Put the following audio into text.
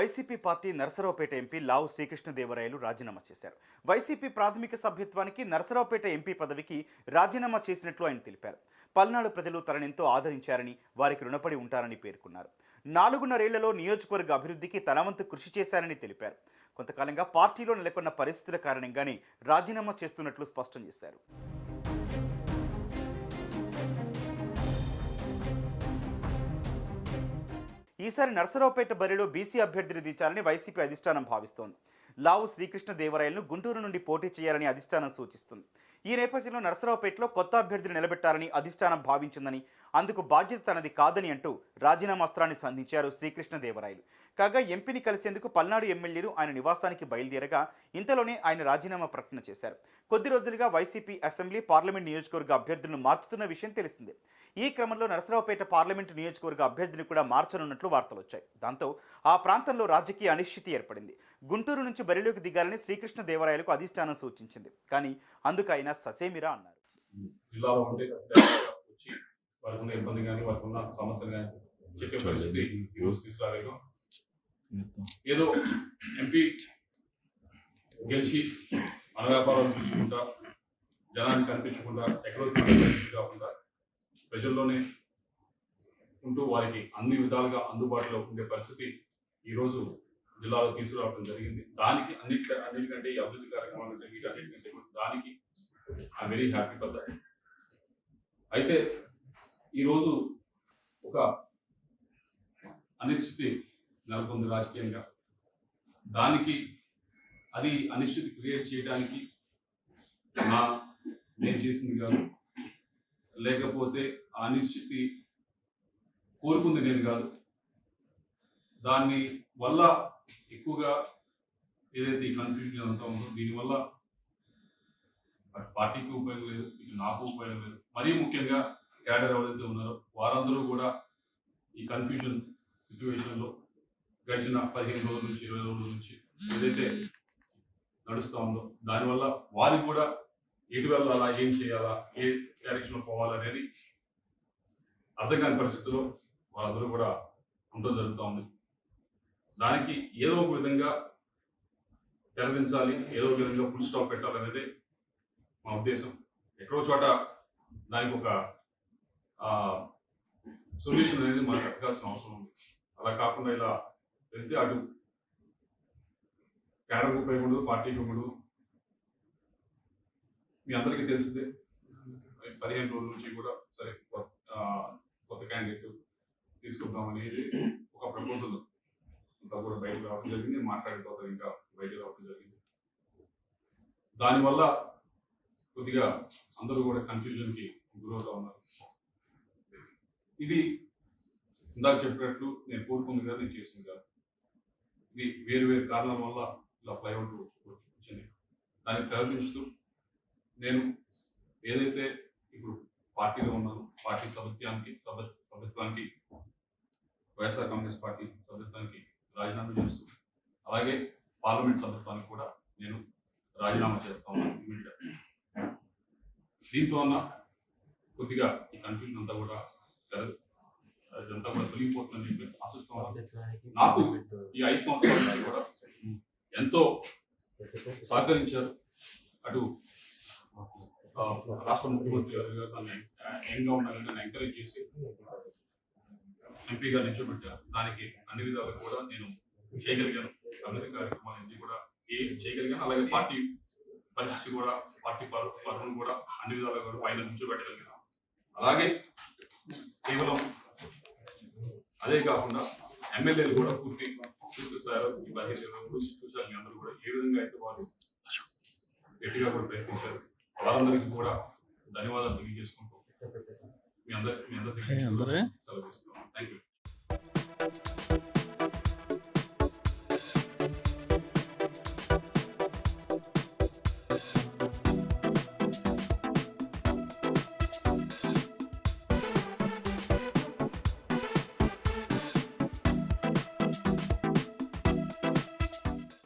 YCP party Narasaraopet MP Lavu Srikrishnadevarayalu రాజీనామా చేశారు. YCP ప్రాథమిక సభ్యత్వానికి నరసరావుపేట ఎంపీ పదవికి రాజీనామా చేసినట్లు ఆయన తెలిపారు. పల్నాడు ప్రజలు తననెంతో ఆదరించారని వారికి రుణపడి ఉంటారని పేర్కొన్నారు. నాలుగున్నరేళ్ళలో నియోజకవర్గ అభివృద్ధికి తనవంతు కృషి చేశారని తెలిపారు. కొంతకాలంగా పార్టీలో నెలకొన్న పరిస్థితుల కారణంగానే రాజీనామా చేస్తున్నట్లు స్పష్టం చేశారు. ఈసారి నర్సరావుపేట బరిలో బీసీ అభ్యర్థిని దించాలని వైసీపీ అధిష్టానం భావిస్తోంది. లావు శ్రీకృష్ణ దేవరాయలను గుంటూరు నుండి పోటీ చేయాలని అధిష్టానం సూచిస్తుంది. ఈ నేపథ్యంలో నర్సరావుపేటలో కొత్త అభ్యర్థిని నిలబెట్టాలని అధిష్టానం భావించిందని అందుకు బాధ్యత తనది కాదని అంటూ రాజీనామా అస్త్రాన్ని సంధించారు శ్రీకృష్ణ దేవరాయలు. కాగా ఎంపీని కలిసేందుకు పల్నాడు ఎమ్మెల్యేలు ఆయన నివాసానికి బయలుదేరగా ఇంతలోనే ఆయన రాజీనామా ప్రకటన చేశారు. కొద్ది రోజులుగా వైసీపీ అసెంబ్లీ పార్లమెంట్ నియోజకవర్గ అభ్యర్థులను మార్చుతున్న విషయం తెలిసిందే. ఈ క్రమంలో నరసరావుపేట పార్లమెంటు నియోజకవర్గ అభ్యర్థిని కూడా మార్చనున్నట్లు వార్తలు వచ్చాయి. దాంతో ఆ ప్రాంతంలో రాజకీయ అనిశ్చితి ఏర్పడింది. గుంటూరు నుంచి బరిలోకి దిగాలని శ్రీకృష్ణ దేవరాయలకు అధిష్టానం సూచించింది. కానీ అందుకు ఆయన ససేమిరా అన్నారు. జిల్లాలో ఇబ్బంది కానీ వాళ్ళకున్న సమస్యలు కానీ చెప్పే పరిస్థితి ఈ రోజు తీసుకురాలేదు. ఏదో ఎంపీ గెలిచి మన వ్యాపారాలు చూసుకుంటా జనానికి కనిపించకుండా ఎక్కడో కాకుండా ప్రజల్లోనే ఉంటూ వారికి అన్ని విధాలుగా అందుబాటులో ఉండే పరిస్థితి ఈరోజు జిల్లాలో తీసుకురావడం జరిగింది. దానికి అన్నిటి అన్నిటికంటే ఈ అభివృద్ధి కార్యక్రమాలు అన్నిటికంటే దానికి I very happy for that అయితే ఈరోజు ఒక అనిశ్చితి నెలకొంది రాజకీయంగా. దానికి అది అనిశ్చితి క్రియేట్ చేయడానికి నా నేను చేసింది కాదు. లేకపోతే ఆ అనిశ్చితి కోరుకుంది నేను కాదు. దాన్ని వల్ల ఎక్కువగా ఏదైతే ఈ కన్ఫ్యూజన్ అంతా ఉందో దీనివల్ల పార్టీకి ఉపయోగం లేదు ఇటు నాకు ఉపయోగం లేదు. మరీ ముఖ్యంగా క్యాడర్ ఎవరైతే ఉన్నారో వారందరూ కూడా ఈ కన్ఫ్యూజన్ సిచ్యువేషన్లో గడిచిన పదిహేను రోజుల నుంచి ఇరవై రోజుల నుంచి ఏదైతే నడుస్తూ ఉందో దానివల్ల వారికి కూడా ఎటు వెళ్ళాలా ఏం చేయాలా ఏ డైరెక్షన్లో పోవాలనేది అర్థం కాని పరిస్థితిలో వాళ్ళందరూ కూడా ఉండడం జరుగుతూ ఉంది. దానికి ఏదో ఒక విధంగా తెరదించాలి ఏదో ఒక విధంగా ఫుల్ స్టాప్ పెట్టాలనేది మా ఉద్దేశం. ఎక్కడో చోట దానికి ఒక సొల్యూషన్ అనేది మనకు కట్టుకోవాల్సిన అవసరం ఉంది. అలా కాకుండా ఇలా వెళ్తే అటు. క్యాడర్కి ఉపయోగపడదు పార్టీకి ఉండదు మీ అందరికీ తెలిసిందే. పదిహేను రోజుల నుంచి కూడా సరే కొత్త క్యాండిడేట్ తీసుకుందాం అనేది ఒక ప్రపోజల్ అంతా కూడా బయటకు రావడం జరిగింది. మాట్లాడిన తర్వాత ఇంకా బయటకు రావడం జరిగింది. దానివల్ల కొద్దిగా అందరూ కూడా కన్ఫ్యూజన్కి గురవుతా ఉన్నారు. ఇది ఇందాక చెప్పినట్లు నేను కోరుకుంది కదా నేను చేసింది కాదు. వేరు వేరు కారణాల వల్ల ఇలా ఫ్లైఓవర్ వచ్చింది దాన్ని ప్రయత్నిస్తూ నేను ఏదైతే ఇప్పుడు పార్టీలో ఉన్నాను పార్టీ సభ్యత్వానికి సభ సభ్యత్వానికి వైఎస్ఆర్ కాంగ్రెస్ పార్టీ సభ్యత్వానికి రాజీనామా చేస్తూ అలాగే పార్లమెంట్ సభ్యత్వానికి కూడా నేను రాజీనామా చేస్తా ఉన్నాను దీంతో అన్న కొద్దిగా ఈ కన్ఫ్యూజన్ అంతా కూడా ఇదంతా కూడా తొలగిపోతుందని చెప్పి ఆశిస్తున్నాను. నాకు ఈ ఐదు సంవత్సరాల కూడా ఎంతో సహకరించారు. అటు రాష్ట్ర ముఖ్యమంత్రి గారు నన్ను యంగ్గా ఉండాలని నన్ను ఎంకరేజ్ చేసి ఎంపీగా నిల్చోబెట్టారు. దానికి అన్ని విధాలుగా కూడా నేను చేయగలిగాను. అభివృద్ధి కార్యక్రమాలన్నీ కూడా ఏ చేయగలిగాను. అలాగే పార్టీ పరిస్థితి కూడా పార్టీ పరు- పరువును కూడా అన్ని విధాలుగా కూడా పైన అలాగే కేవలం అదే కాకుండా ఎమ్మెల్యేలు కూడా పూర్తి పూర్తి స్థాయిలో ఈ బడ్జెట్ ఇవ్వడం చూసారు మీ అందరూ కూడా ఏ విధంగా అయితే వారు గట్టిగా కూడా ప్రయత్నించారు వారందరికీ కూడా ధన్యవాదాలు తెలియజేసుకుంటూ మీ అందరి మీ అందరికీ